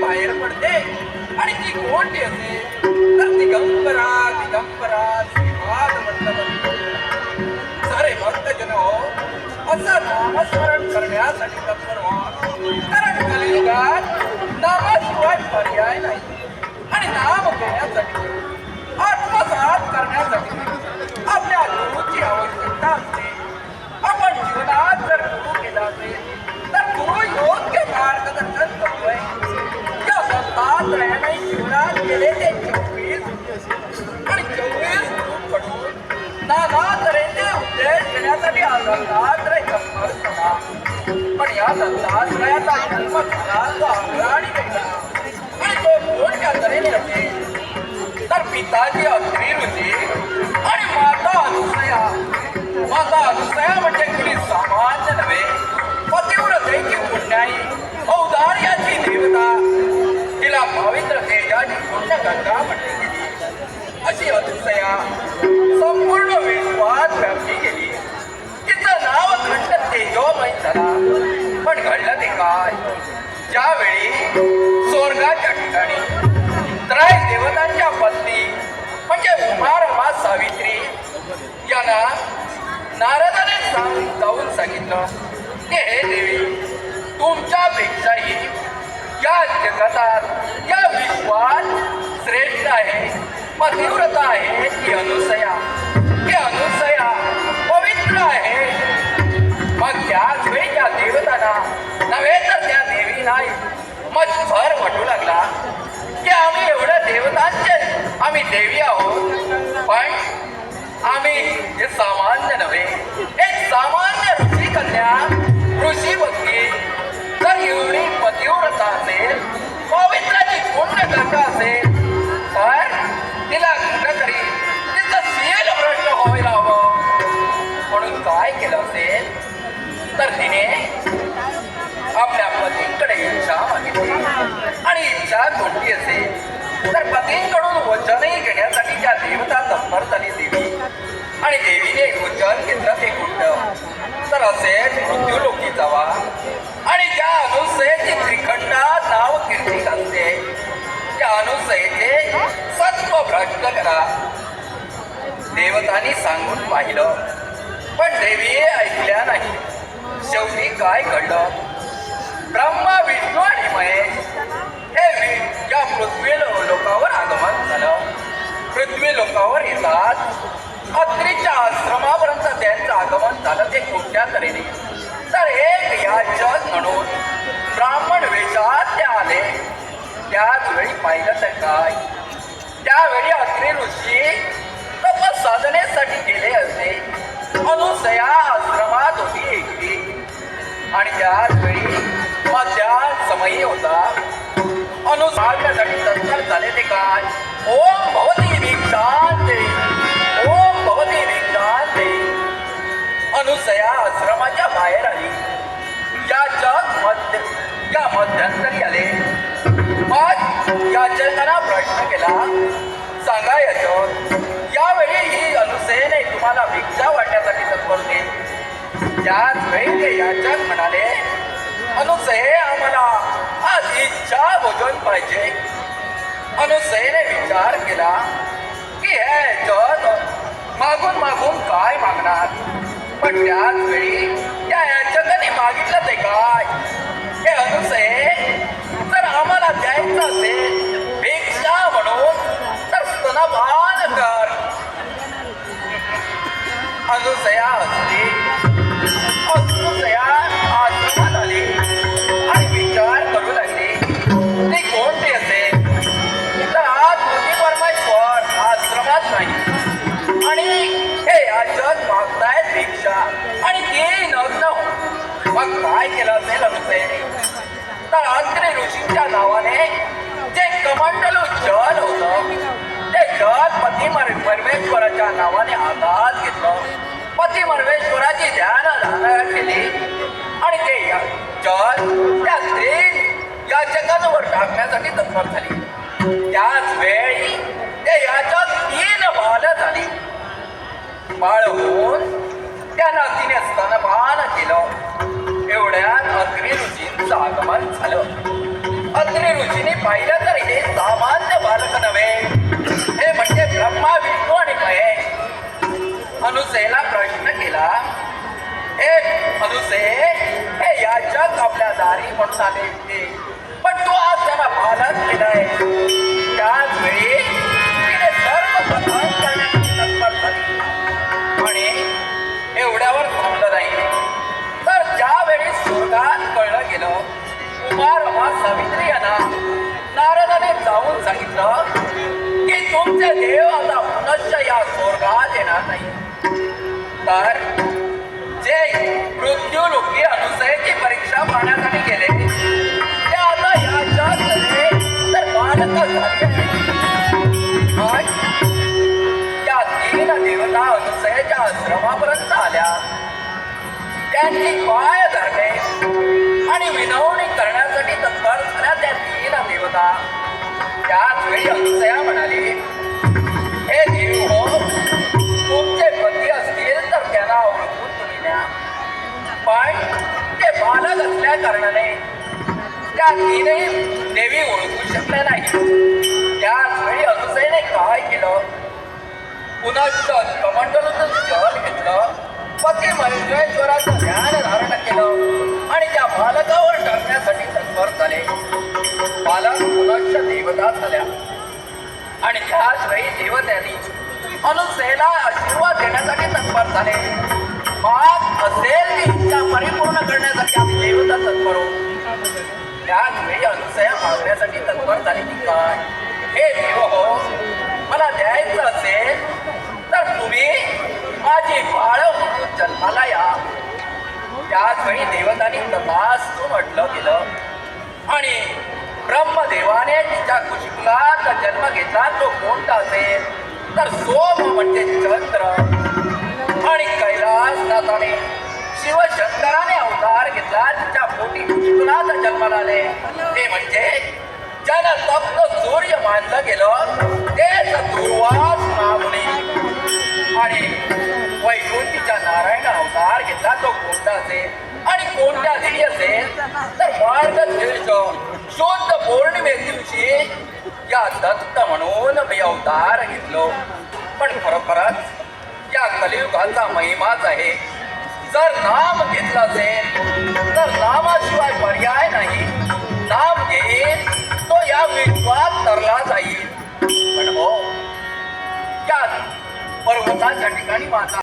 बाहेर पडते. आणि ती कोणती असेल तर दिगंबरा दिगंबरा श्रीपाद म्हटलं सारे भक्तजन असं नामस्मरण करण्यासाठी तत्पर व्हा. कारण कलियुगात नामाशिवाय पर्याय नाही आणि नाम घेण्यासाठी आत्मसात करण्यासाठी आपल्या गुरुची आवश्यकता असते आपण जीवनात जर गुरु केला असेल तर गुरु योग्य मार्गदर्शन करतोय या दत्तात्रयाने जीवनात गेले ते चोवीस आणि चोवीस गुरुकडून नाना तऱ्हेचे उद्देश घेण्यासाठी हा दत्तात्रय तत्पर पण या दत्तात्रयाचा जन्म झाला तो अंगाने कोणत्या तर पिताजी अत्रि ऋषी आणि माता अनुसया यांना नारदाने जाऊन सांगितलं की हे देवी तुमच्यापेक्षाही या जगतात या विश्वात श्रेष्ठ आहे पतिव्रता आहे ती अनुसया ती अनुसया पवित्र आहे. मग त्याच वेळी त्या देवताना नव्हे तर त्या देवीलाही मजभर म्हटू लागला. पवित्राची असेल तर तिला कुठंतरी तिचं सेल भ्रष्ट व्हायला हवं म्हणून काय केलं असेल तर तिने आपल्या पतींकडे इच्छा मागितली आणि इच्छा कोणती असेल तर पतींकडून वचनही घेण्यासाठी त्या देवता तत्पर देवी ऐकल्या नाही. शेवटी काय घडलं? ब्रह्मा विष्णू आणि महेश हे या पृथ्वी लोकावर आगमन झालं. पृथ्वी लोकावर येतात. अत्रीच्या आश्रमापर्यंत त्यांचं आगमन झालं ते कोणत्या तऱ्हेने? तर एक याचक म्हणून ब्राह्मण वेशात ते आले. त्याच वेळी पाहिलं तर काय? त्यावेळी अत्रि ऋषी तपस साधनेसाठी गेले असते अनुसया आश्रमात होती. एकटी आणि त्याच वेळी मध्यान समयी होता. अनुसारण्यासाठी तत्पर झाले ते काय? ओम भवती भिक्षांते. ओम भवती भिक्षांते. अनुसया आश्रमाच्या बाहेर आली. याचक मध्य या मध्यंतरी आले. मग याचकांना प्रश्न केला सांगा याचक यावेळी ही अनुसयेने तुम्हाला भिक्षा वाटण्यासाठी तत्पर केली त्याच वेळी ते याचक म्हणाले अनुसये आम्हाला आज इच्छा भोजन पाहिजे. अनुसयेने विचार केला की हे जग मागून मागून काय मागणार? पण त्याच वेळी त्या याचकाने मागितलं ते काय? हे अनुसये तर आम्हाला द्यायचं असेल भिक्षा म्हणून तर स्तनपान कर. अनुसया असली. अनुसया आश्रमात आली. आणि विचार करू लागली. ती कोणती असेल तर आज मोठी परमेश्वर आश्रमात नाही. आणि हे याचक मागतायत भिक्षा आणि ते नग्न हो. मग काय केलं असेल अनुसयाने तर अंत्रे ऋषींच्या नावाने जे कमंडलू जल होतं पती परमेश्वराच्या नावाने आघात घेतला. पती परमेश्वराची ध्यान धारणा केली. आणि ते या- जल त्या स्त्री याचकांवर टाकण्यासाठी तत्पर झाली. त्याच वेळी ते याच्या तीन बाल झाली. बाळ होऊन त्यांना तिने स्तनपान केलं. एवढ्यात अग्नी ऋषींचं आगमन झालं. अग्नि ऋषीने पाहिलं तर हे सामान्य बालक नव्हे. ब्रह्मा विष्णू आणि महेश अनुसेला प्रश्न केला हे अनुसे हे याच्यात आपल्या दारी म्हणून आले होते. पण तो आज त्यांना भारत केलाय त्याच वेळी तिने सर्व करण्याची तत्पर झाली. आणि एवढ्यावर थांबलं नाही. तर ज्यावेळी स्वर्गात कळलं गेलं उमा सावित्री यांना नारदाने जाऊन सांगितलं की तुमचे देव स्वर्गात येणार नाही तर जे मृत्यू लोकी अनुसयाची परीक्षा पाहण्यासाठी गेले ते आता याच्यात तर बालक झाले त्या तीन देवता अनुसयाच्या आश्रमापर्यंत आल्या त्यांची पाय धरणे आणि विनवणी करण्यासाठी तत्पर झाल्या त्या तीन देवता त्याच वेळी अनुसया म्हणाली कारणाने त्या तिने देवी ओळखू शकल्या नाही. त्याचवेळी अनुसयने काय केलं? पुन्हा कमंडलून जल घेतलं. पती महेश्वराचं ध्यान धारण केलं आणि त्या बालकावर टाकण्यासाठी तत्पर झाले. बालक पुनश्च देवता झाल्या. आणि त्याच वेळी देवत्यांनी अनुसेला आशीर्वाद देण्यासाठी तत्पर झाले. मात असेल ती इच्छा परिपूर्ण करण्यासाठी आम्ही देवता तत्पर होऊ त्याच वेळी अनुसया मागण्यासाठी तत्पर झाली की काय? हे देव हो मला द्यायचं असेल तर तुम्ही माझी बाळ म्हणून जन्माला या. त्याच वेळी देवतानी तपास म्हटलं गेलं. आणि ब्रह्मदेवाने तिच्या कुशिकलात जन्म घेतला तो कोणता असेल? तर सोम म्हणजे चंद्र. आणि कैलासनाथाने शिवशंकराने अवतार घेतला तिच्या पोटी कुशिकलात जन्माला आले ते म्हणजे ज्याला तप्त सूर्य मानलं गेलं. तेच दुर्वास महामुनी आणि वैकुंठीच्या नारायण अवतार घेतला तो कोणता असेल आणि कोणत्या दिली असेल तर मार्गशीर्ष शुद्ध पौर्णिमे दिवशी या दत्त म्हणून मी अवतार घेतलो. पण खरोखरच या महिमाच आहे. जर नाम घेतलं असेल तर नामाशिवाय पर्याय नाही. नाम घेईल तो या विश्वात तरला जाईल. पण हो या पर्वताच्या ठिकाणी माझा